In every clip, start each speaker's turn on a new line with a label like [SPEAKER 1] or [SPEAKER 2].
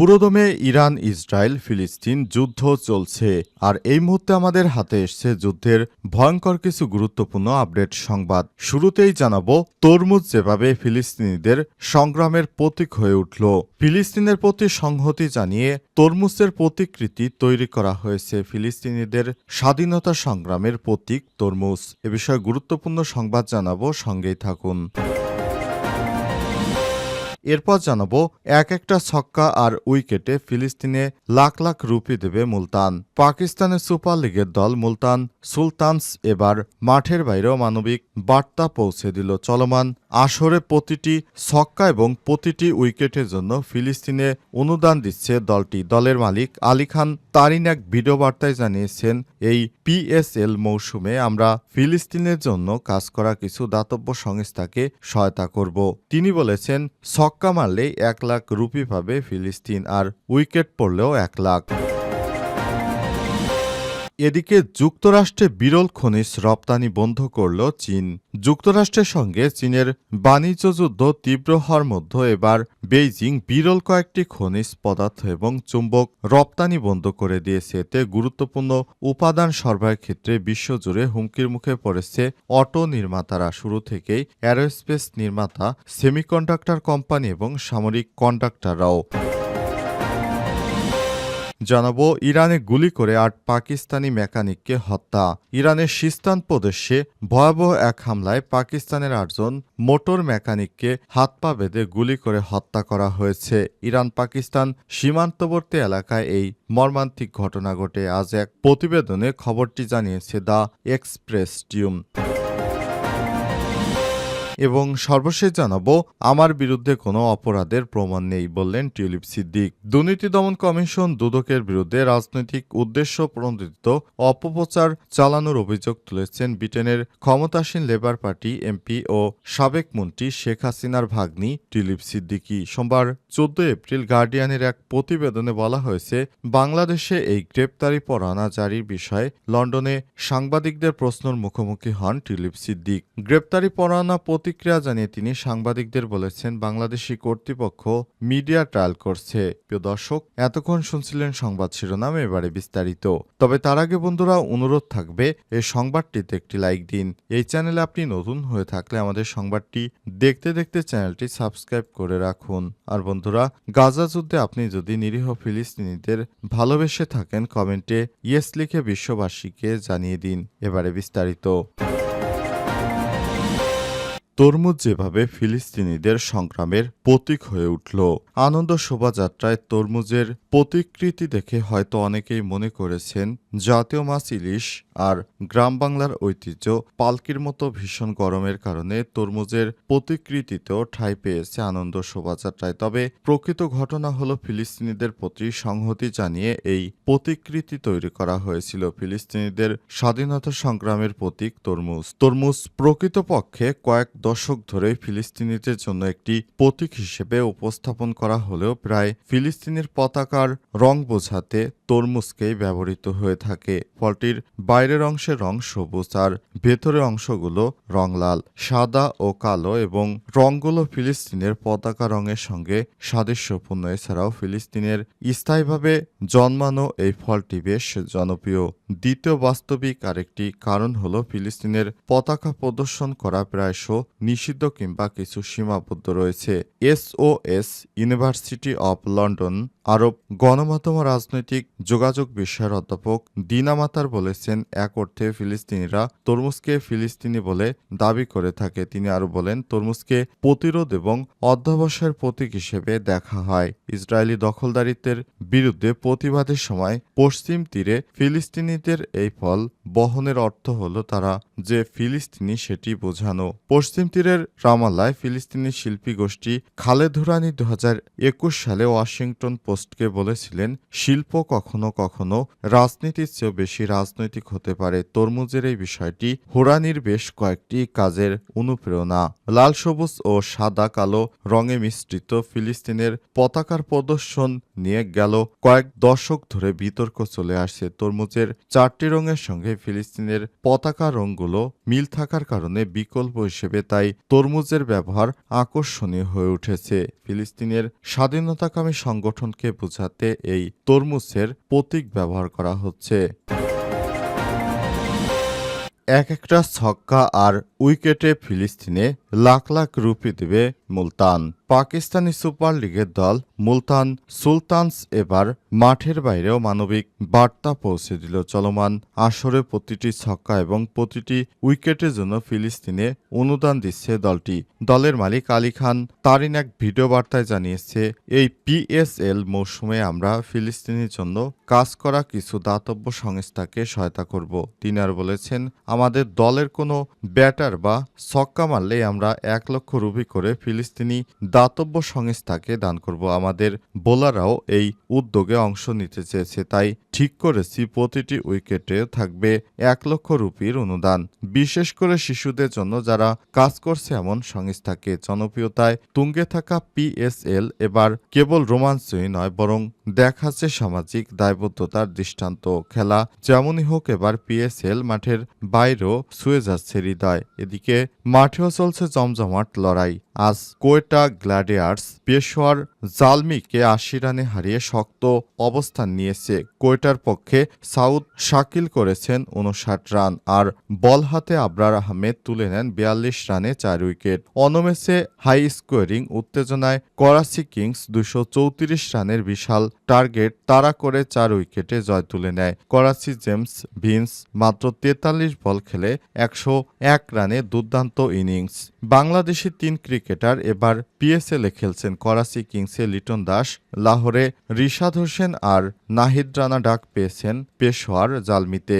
[SPEAKER 1] পুরোদমে Iran, Israel, ফিলিস্তিন যুদ্ধ চলছে, আর এই মুহূর্তে আমাদের হাতে এসছে যুদ্ধের ভয়ঙ্কর কিছু গুরুত্বপূর্ণ আপডেট সংবাদ। শুরুতেই জানাব, তরমুজ যেভাবে ফিলিস্তিনিদের সংগ্রামের প্রতীক হয়ে উঠল। ফিলিস্তিনের প্রতি সংহতি জানিয়ে তরমুজের প্রতিকৃতি তৈরি করা হয়েছে ফিলিস্তিনিদের স্বাধীনতা সংগ্রামের প্রতীক তরমুজ। এ বিষয়ে গুরুত্বপূর্ণ সংবাদ জানাব, সঙ্গেই থাকুন। এরপর জানাব, এক একটা ছক্কা আর উইকেটে ফিলিস্তিনে লাখ লাখ রুপি দেবে মুলতান। পাকিস্তানের সুপার লিগের দল মুলতান সুলতানস এবার মাঠের বাইরেও মানবিক বার্তা পৌঁছে দিল চলমান আসরে প্রতিটি ছক্কা এবং প্রতিটি উইকেটের জন্য ফিলিস্তিনে অনুদান দিচ্ছে দলটি। দলের মালিক আলী খান তারিন এক ভিডিও বার্তায় জানিয়েছেন, এই পিএসএল মৌসুমে আমরা ফিলিস্তিনের জন্য কাজ করা কিছু দাতব্য সংস্থাকে সহায়তা করব। তিনি বলেছেন, ছক্কা মারলেই এক লাখ রুপি পাবে ফিলিস্তিন আর উইকেট পড়লেও এক লাখ। এদিকে যুক্তরাষ্ট্রে বিরল খনিজ রপ্তানি বন্ধ করল চীন। যুক্তরাষ্ট্রের সঙ্গে চীনের বাণিজ্য যুদ্ধ তীব্র হওয়ার মধ্যে এবার বেইজিং বিরল কয়েকটি খনিজ পদার্থ এবং চুম্বক রপ্তানি বন্ধ করে দিয়েছে। এতে গুরুত্বপূর্ণ উপাদান সরবরাহের ক্ষেত্রে বিশ্বজুড়ে হুমকির মুখে পড়েছে অটো নির্মাতারা। শুরু থেকেই অ্যারোস্পেস নির্মাতা, সেমিকন্ডাক্টর কোম্পানি এবং সামরিক কন্ডাক্টররাও। জানাব, ইরানে গুলি করে আট পাকিস্তানি মেকানিককে হত্যা। ইরানের সিস্তান প্রদেশে ভয়াবহ এক হামলায় পাকিস্তানের আটজন মোটর মেকানিককে হাত পা বেঁধে গুলি করে হত্যা করা হয়েছে। ইরান পাকিস্তান সীমান্তবর্তী এলাকায় এই মর্মান্তিক ঘটনা ঘটে। আজ এক প্রতিবেদনে খবরটি জানিয়েছে দ্য এক্সপ্রেস টিউম এবং সর্বশেষ জানাব, আমার বিরুদ্ধে কোনো অপরাধের প্রমাণ নেই বললেন টিউলিপ সিদ্দিক। দুর্নীতি দমন কমিশন দুদকের বিরুদ্ধে রাজনৈতিক উদ্দেশ্য প্রণোদিত অপপ্রচার চালানোর অভিযোগ তুলেছেন ব্রিটেনের ক্ষমতাসীন লেবার পার্টি এমপি ও সাবেক মন্ত্রী শেখ হাসিনার ভাগ্নি টিউলিপ সিদ্দিকি। সোমবার চোদ্দ এপ্রিল গার্ডিয়ানের এক প্রতিবেদনে বলা হয়েছে, বাংলাদেশে এই গ্রেপ্তারি পরানা জারির বিষয়ে লন্ডনে সাংবাদিকদের প্রশ্নের মুখোমুখি হন টিউলিপ সিদ্দিক। গ্রেপ্তারি পরোয়ানা প্রতিক্রিয়া জানিয়ে তিনি সাংবাদিকদের বলেছেন, বাংলাদেশি কর্তৃপক্ষ মিডিয়া ট্রায়াল করছে। প্রিয় দর্শক, এতক্ষণ শুনছিলেন সংবাদ শিরোনাম, এবারে বিস্তারিত। তবে তার আগে বন্ধুরা, অনুরোধ থাকবে, এই সংবাদটিতে একটি লাইক দিন। এই চ্যানেলে আপনি নতুন হয়ে থাকলে আমাদের সংবাদটি দেখতে দেখতে চ্যানেলটি সাবস্ক্রাইব করে রাখুন। আর বন্ধুরা, গাজা যুদ্ধে আপনি যদি নিরীহ ফিলিস্তিনিদের ভালোবেসে থাকেন, কমেন্টে ইয়েস লিখে বিশ্ববাসীকে জানিয়ে দিন। এবারে বিস্তারিত। তরমুজ যেভাবে ফিলিস্তিনিদের সংগ্রামের প্রতীক হয়ে উঠল, আনন্দ শোভাযাত্রায় তরমুজের প্রতিকৃতি দেখে হয়তো অনেকেই মনে করেছেন জাতীয় মাছ ইলিশ আর গ্রাম বাংলার ঐতিহ্য পালকির মতো ভীষণ গরমের কারণে তরমুজের প্রতিকৃতিতেও ঠাঁই পেয়েছে আনন্দ শোভাযাত্রায়। তবে প্রকৃত ঘটনা হলো ফিলিস্তিনিদের প্রতি সংহতি জানিয়ে এই প্রতিকৃতি তৈরি করা হয়েছিল ফিলিস্তিনিদের স্বাধীনতা সংগ্রামের প্রতীক তরমুজ। তরমুজ প্রকৃতপক্ষে কয়েক দশক ধরে ফিলিস্তিনিদের জন্য একটি প্রতীক হিসেবে উপস্থাপন করা হলেও প্রায় ফিলিস্তিনের পতাকার রং বোঝাতে তরমুজকেই ব্যবহৃত হয়ে থাকে। ফলটির বাইরের অংশের রং সবুজ আর ভেতরের অংশগুলো রং লাল সাদা ও কালো এবং রংগুলো ফিলিস্তিনের পতাকা রঙের সঙ্গে সাদৃশ্যপূর্ণ। এছাড়াও ফিলিস্তিনের স্থায়ীভাবে জন্মানো এই ফলটি বেশ জনপ্রিয়। দ্বিতীয় বাস্তবিক আরেকটি কারণ হল ফিলিস্তিনের পতাকা প্রদর্শন করা প্রায়শ নিষিদ্ধ কিংবা কিছু সীমাবদ্ধ রয়েছে। এসওএস ইউনিভার্সিটি অব লন্ডন আরব গণমাধ্যম রাজনৈতিক যোগাযোগ বিষয়ের অধ্যাপক দিনামাতার বলেছেন, এক অর্থে ফিলিস্তিনিরা তরমুজকে ফিলিস্তিনি বলে দাবি করে থাকে। তিনি আরও বলেন, তরমুজকে প্রতিরোধ এবং অধ্যবসায়ের প্রতীক হিসেবে দেখা হয়। ইসরায়েলি দখলদারিত্বের বিরুদ্ধে প্রতিবাদের সময় পশ্চিম তীরে ফিলিস্তিনিদের এই ফল বহনের অর্থ হল তারা যে ফিলিস্তিনি সেটি বোঝানো। পশ্চিম তীরের রামাল্লায় ফিলিস্তিনি শিল্পী গোষ্ঠী খালেদ হুরানি দু হাজার একুশ সালে ওয়াশিংটন পোস্টকে বলেছিলেন, শিল্প কখনো কখনো রাজনীতির চেয়েও বেশি রাজনৈতিক হতে পারে। তরমুজের এই বিষয়টি হুরানির বেশ কয়েকটি কাজের অনুপ্রেরণা। লাল সবুজ ও সাদা কালো রঙে মিশ্রিত ফিলিস্তিনের পতাকার প্রদর্শন নিয়ে গেল। কয়েক দশক ধরে বিতর্ক চলে আসছে তরমুজের। চারটি রঙের সঙ্গে ফিলিস্তিনের পতাকা রঙগুলো মিল থাকার কারণে বিকল্প হিসেবে তাই তরমুজের ব্যবহার আকর্ষণীয় হয়ে উঠেছে। ফিলিস্তিনের স্বাধীনতাকামী সংগঠনকে বোঝাতে এই তরমুজের প্রতীক ব্যবহার করা হচ্ছে। এক একটা ছক্কা আর উইকেটে ফিলিস্তিনে লাখ লাখ রুপি দেবে মুলতান। পাকিস্তানি সুপার লিগের দল মুলতান সুলতানস এবার মাঠের বাইরেও মানবিক বার্তা পৌঁছে দিল চলমান আসরে প্রতিটি ছক্কা এবং প্রতিটি উইকেটের জন্য ফিলিস্তিনে অনুদান দিচ্ছে দলটি। দলের মালিক আলী খান তারিন এক ভিডিও বার্তায় জানিয়েছে, এই পিএসএল মৌসুমে আমরা ফিলিস্তিনের জন্য কাজ করা কিছু দাতব্য সংস্থাকে সহায়তা করব। তিনি আর বলেছেন, আমাদের দলের কোনো ব্যাটার বা ছক্কা মারলে আমরা এক লক্ষ রুপি করে ফিলিস্তিনি দাতব্য সংস্থাকে দান করব। আমাদের বোলাররাও এই উদ্যোগে অংশ নিতে চেয়েছে। তাই ঠিক করেছি, প্রতিটি উইকেটে থাকবে এক লক্ষ রুপির অনুদান। বিশেষ করে শিশুদের জন্য যারা কাজ করছে এমন সংস্থাকে। জনপ্রিয়তায় তুঙ্গে থাকা পিএসএল এবার কেবল রোমাঞ্চই নয়, বরং দেখাচ্ছে সামাজিক দায়বদ্ধতার দৃষ্টান্ত খেলা। যেমনই হোক, এবার পিএসএল মাঠের বাইরেও শুয়ে যাচ্ছে হৃদয়। এদিকে মাঠেও চলছে জমজমাট লড়াই। আজ কোয়েটা গ্ল্যাডিয়ার্স পেশোয়ার জালমিকে আশি রানে হারিয়ে শক্ত অবস্থান নিয়েছে। কোয়েটার পক্ষে সাউথ শাকিল করেছেন উনষাট রান আর বল হাতে আবরার আহমেদ তুলে নেন বিয়াল্লিশ রানে চার উইকেট। অনমেসে হাই স্কোয়ারিং উত্তেজনায় করাচি কিংস দুশো রানের বিশাল টার্গেট তাড়া করে চার উইকেটে জয় তুলে নেয়। করাচি জেমস ভিন্স মাত্র তেতাল্লিশ বল খেলে একশো এক রানে দুর্দান্ত ইনিংস। বাংলাদেশি তিন ক্রিকেটার এবার পিএসএলে খেলছেন করাচি কিংসে লিটন দাস, লাহোরে রিশাদ হোসেন আর নাহিদ রানা ডাক পেয়েছেন পেশোয়ার জালমিতে।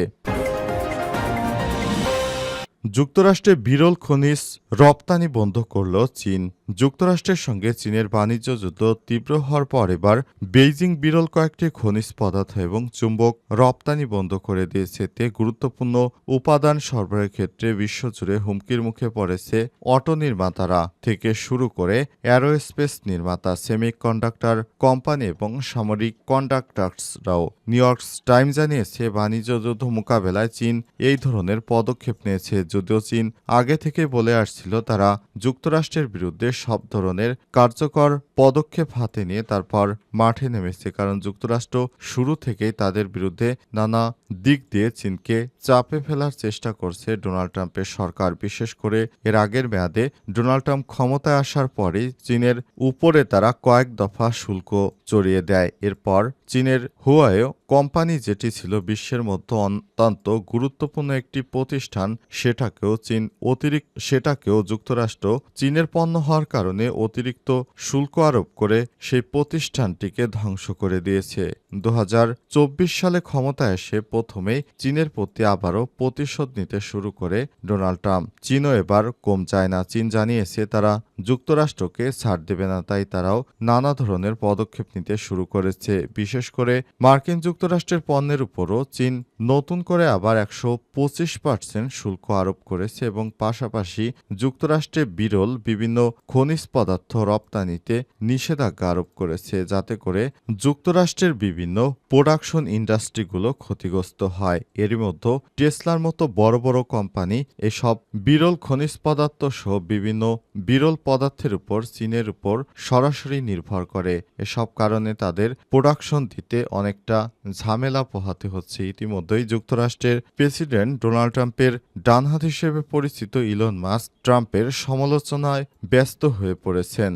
[SPEAKER 1] যুক্তরাষ্ট্রে বিরল খনিজ রপ্তানি বন্ধ করল চীন। যুক্তরাষ্ট্রের সঙ্গে চীনের বাণিজ্য যুদ্ধ তীব্র হওয়ার পর এবার বেইজিং বিরল কয়েকটি খনিজ পদার্থ এবং চুম্বক রপ্তানি বন্ধ করে দিয়েছে। তে গুরুত্বপূর্ণ উপাদান সরবরাহের ক্ষেত্রে বিশ্বজুড়ে হুমকির মুখে পড়েছে অটো নির্মাতারা। থেকে শুরু করে অ্যারোস্পেস নির্মাতা, সেমিকন্ডাক্টর কোম্পানি এবং সামরিক কন্ডাক্টার্সরাও নিউ ইয়র্ক টাইম জানিয়েছে, বাণিজ্য যুদ্ধ মোকাবেলায় চীন এই ধরনের পদক্ষেপ নিয়েছে। যদিও চীন আগে থেকে বলে আসছিল, তারা যুক্তরাষ্ট্রের বিরুদ্ধে সব ধরনের কার্যকর পদক্ষেপ হাতে নিয়ে তারপর মাঠে নেমেছে, কারণ যুক্তরাষ্ট্র শুরু থেকেই তাদের বিরুদ্ধে নানা দিক দিয়ে চীনকে চাপে ফেলার চেষ্টা করছে ডোনাল্ড ট্রাম্পের সরকার। বিশেষ করে এর আগের মেয়াদে ডোনাল্ড ট্রাম্প ক্ষমতায় আসার পরেই চীনের উপরে তারা কয়েক দফা শুল্ক চড়িয়ে দেয়। এরপর চীনের হুয়ায়ও কোম্পানি যেটি ছিল বিশ্বের মধ্যে অত্যন্ত গুরুত্বপূর্ণ একটি প্রতিষ্ঠান, সেটাকেও চীন অতিরিক্ত, সেটাকেও যুক্তরাষ্ট্র চীনের পণ্য হওয়ার কারণে অতিরিক্ত শুল্ক আরোপ করে সেই প্রতিষ্ঠানটিকে ধ্বংস করে দিয়েছে। দুহাজার চব্বিশ সালে ক্ষমতায় এসে প্রথমেই চীনের প্রতি আবারও প্রতিশোধ নিতে শুরু করে ডোনাল্ড ট্রাম্প। চীনও এবার কম চায় না। চীন জানিয়েছে তারা যুক্তরাষ্ট্রকে ছাড় দেবে না, তাই তারাও নানা ধরনের পদক্ষেপ নিতে শুরু করেছে। বিশেষ করে মার্কিন যুক্তরাষ্ট্রের পণ্যের উপরও চীন নতুন করে আবার একশো পঁচিশ পার্সেন্ট শুল্ক আরোপ করেছে এবং পাশাপাশি যুক্তরাষ্ট্রে বিরল বিভিন্ন খনিজ পদার্থ রপ্তানিতে নিষেধাজ্ঞা আরোপ করেছে, যাতে করে যুক্তরাষ্ট্রের বিভিন্ন প্রোডাকশন ইন্ডাস্ট্রিগুলো ক্ষতিগ্রস্ত হয়। এরই মধ্যে টেসলার মতো বড় বড় কোম্পানি এসব বিরল খনিজ পদার্থ সহ বিভিন্ন বিরল পদার্থের উপর চীনের উপর সরাসরি নির্ভর করে। এসব কারণে তাদের প্রোডাকশন দিতে অনেকটা ঝামেলা পোহাতে হচ্ছে। ইতিমধ্যেই যুক্তরাষ্ট্রের প্রেসিডেন্ট ডোনাল্ড ট্রাম্পের ডানহাত হিসেবে পরিচিত ইলন মাস্ক ট্রাম্পের সমালোচনায় ব্যস্ত হয়ে পড়েছেন।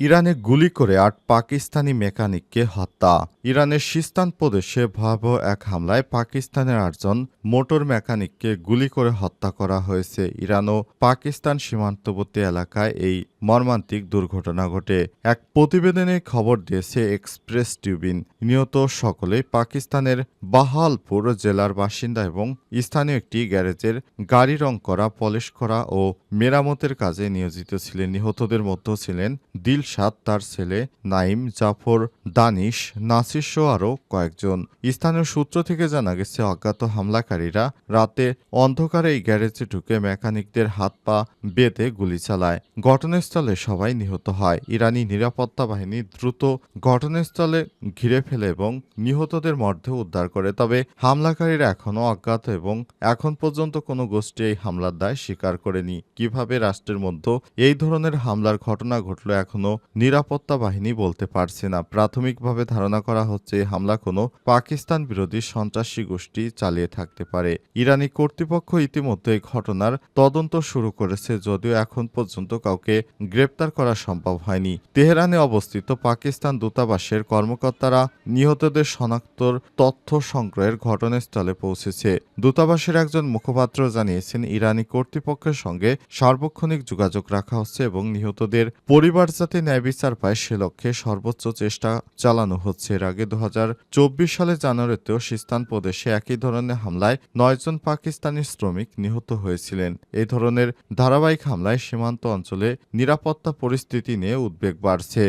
[SPEAKER 1] ইরানে গুলি করে আট পাকিস্তানি মেকানিককে হত্যা। ইরানের সিস্তান প্রদেশে ভয়াবহ এক হামলায় পাকিস্তানের আটজন মোটর মেকানিককে গুলি করে হত্যা করা হয়েছে। ইরান ও পাকিস্তান সীমান্তবর্তী এলাকায় এই মর্মান্তিক দুর্ঘটনা ঘটে। এক প্রতিবেদনে খবর দিয়েছে এক্সপ্রেস টিউবিন। নিহত সকলেই পাকিস্তানের বাহালপুর জেলার বাসিন্দা এবং স্থানীয় একটি গ্যারেজের গাড়ি রং করা, পলিশ করা ও মেরামতের কাজে নিয়োজিত ছিলেন। নিহতদের মধ্যে ছিলেন দিল দিলশাদ তার ছেলে নাইম জাফর দানিশ, নাসির সহ আরও কয়েকজন। স্থানীয় সূত্র থেকে জানা গেছে, অজ্ঞাত হামলাকারীরা রাতে অন্ধকারে এই গ্যারেজে ঢুকে মেকানিকদের হাত পা বেঁধে গুলি চালায়। ঘটনাস্থলে সবাই নিহত হয়। ইরানি নিরাপত্তা বাহিনী দ্রুত ঘটনাস্থলে ঘিরে ফেলে এবং নিহতদের মধ্যে উদ্ধার করে। তবে হামলাকারীরা এখনও অজ্ঞাত এবং এখন পর্যন্ত কোনো গোষ্ঠী এই হামলার দায় স্বীকার করেনি। কীভাবে রাষ্ট্রের মধ্যে এই ধরনের হামলার ঘটনা ঘটল এখনও নিরাপত্তা বাহিনী বলতে পারছে না। প্রাথমিকভাবে ধারণা করা হচ্ছে হামলা কোনো পাকিস্তান বিরোধী সন্ত্রাসী গোষ্ঠী চালিয়ে থাকতে পারে। ইরানি কর্তৃপক্ষ ইতিমধ্যে ঘটনার তদন্ত শুরু করেছে, যদিও এখন পর্যন্ত কাউকে গ্রেপ্তার করা সম্ভব হয়নি। তেহরানে অবস্থিত পাকিস্তান দূতাবাসের কর্মকর্তারা নিহতদের শনাক্তর তথ্য সংগ্রহের ঘটনাস্থলে পৌঁছেছে। দূতাবাসের একজন মুখপাত্র জানিয়েছেন, ইরানি কর্তৃপক্ষের সঙ্গে সার্বক্ষণিক যোগাযোগ রাখা হচ্ছে এবং নিহতদের পরিবার যাতে ন্যায় বিচার পায় সে লক্ষ্যে সর্বোচ্চ চেষ্টা চালানো হচ্ছে। এর আগে দু হাজার চব্বিশ সালে জানুয়ারিতেও সিস্তান প্রদেশে একই ধরনের হামলায় নয়জন পাকিস্তানি শ্রমিক নিহত হয়েছিলেন। এই ধরনের ধারাবাহিক হামলায় সীমান্ত অঞ্চলে নিরাপত্তা পরিস্থিতি নিয়ে উদ্বেগ বাড়ছে।